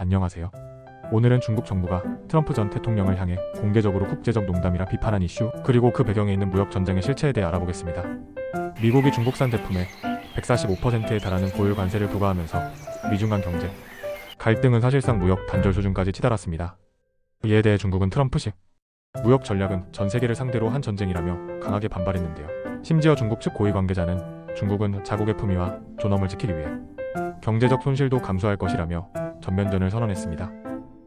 안녕하세요. 오늘은 중국 정부가 트럼프 전 대통령을 향해 공개적으로 국제적 농담이라 비판한 이슈, 그리고 그 배경에 있는 무역 전쟁의 실체에 대해 알아보겠습니다. 미국이 중국산 제품에 145%에 달하는 고율 관세를 부과하면서 미중 간 경제 갈등은 사실상 무역 단절 수준까지 치달았습니다. 이에 대해 중국은 트럼프식 무역 전략은 전 세계를 상대로 한 전쟁이라며 강하게 반발했는데요. 심지어 중국 측 고위 관계자는 중국은 자국의 품위와 존엄을 지키기 위해 경제적 손실도 감수할 것이라며 전면전을 선언했습니다.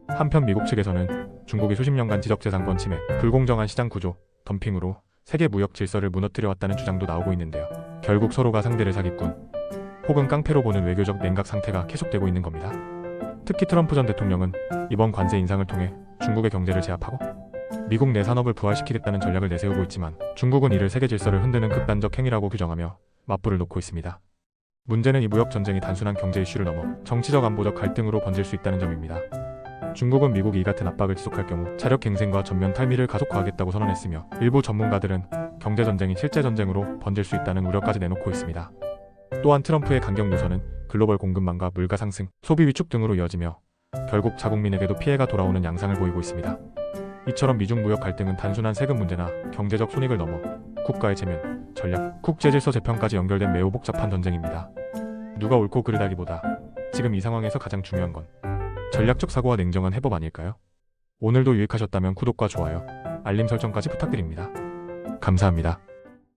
한편 미국 측에서는 중국이 수십 년간 지적재산권 침해, 불공정한 시장 구조, 덤핑으로 세계 무역 질서를 무너뜨려 왔다는 주장도 나오고 있는데요. 결국 서로가 상대를 사기꾼 혹은 깡패로 보는 외교적 냉각 상태가 계속되고 있는 겁니다. 특히 트럼프 전 대통령은 이번 관세 인상을 통해 중국의 경제를 제압하고 미국 내 산업을 부활시키겠다는 전략을 내세우고 있지만 중국은 이를 세계 질서를 흔드는 극단적 행위라고 규정하며 맞불을 놓고 있습니다. 문제는 이 무역 전쟁이 단순한 경제 이슈를 넘어 정치적 안보적 갈등으로 번질 수 있다는 점입니다. 중국은 미국이 이 같은 압박을 지속할 경우 자력 갱생과 전면 탈미를 가속화하겠다고 선언했으며 일부 전문가들은 경제 전쟁이 실제 전쟁으로 번질 수 있다는 우려까지 내놓고 있습니다. 또한 트럼프의 강경 노선은 글로벌 공급망과 물가 상승, 소비 위축 등으로 이어지며 결국 자국민에게도 피해가 돌아오는 양상을 보이고 있습니다. 이처럼 미중 무역 갈등은 단순한 세금 문제나 경제적 손익을 넘어 국가의 체면, 전략, 국제 질서 재편까지 연결된 매우 복잡한 전쟁입니다. 누가 옳고 그르다기보다 지금 이 상황에서 가장 중요한 건 전략적 사고와 냉정한 해법 아닐까요? 오늘도 유익하셨다면 구독과 좋아요, 알림 설정까지 부탁드립니다. 감사합니다.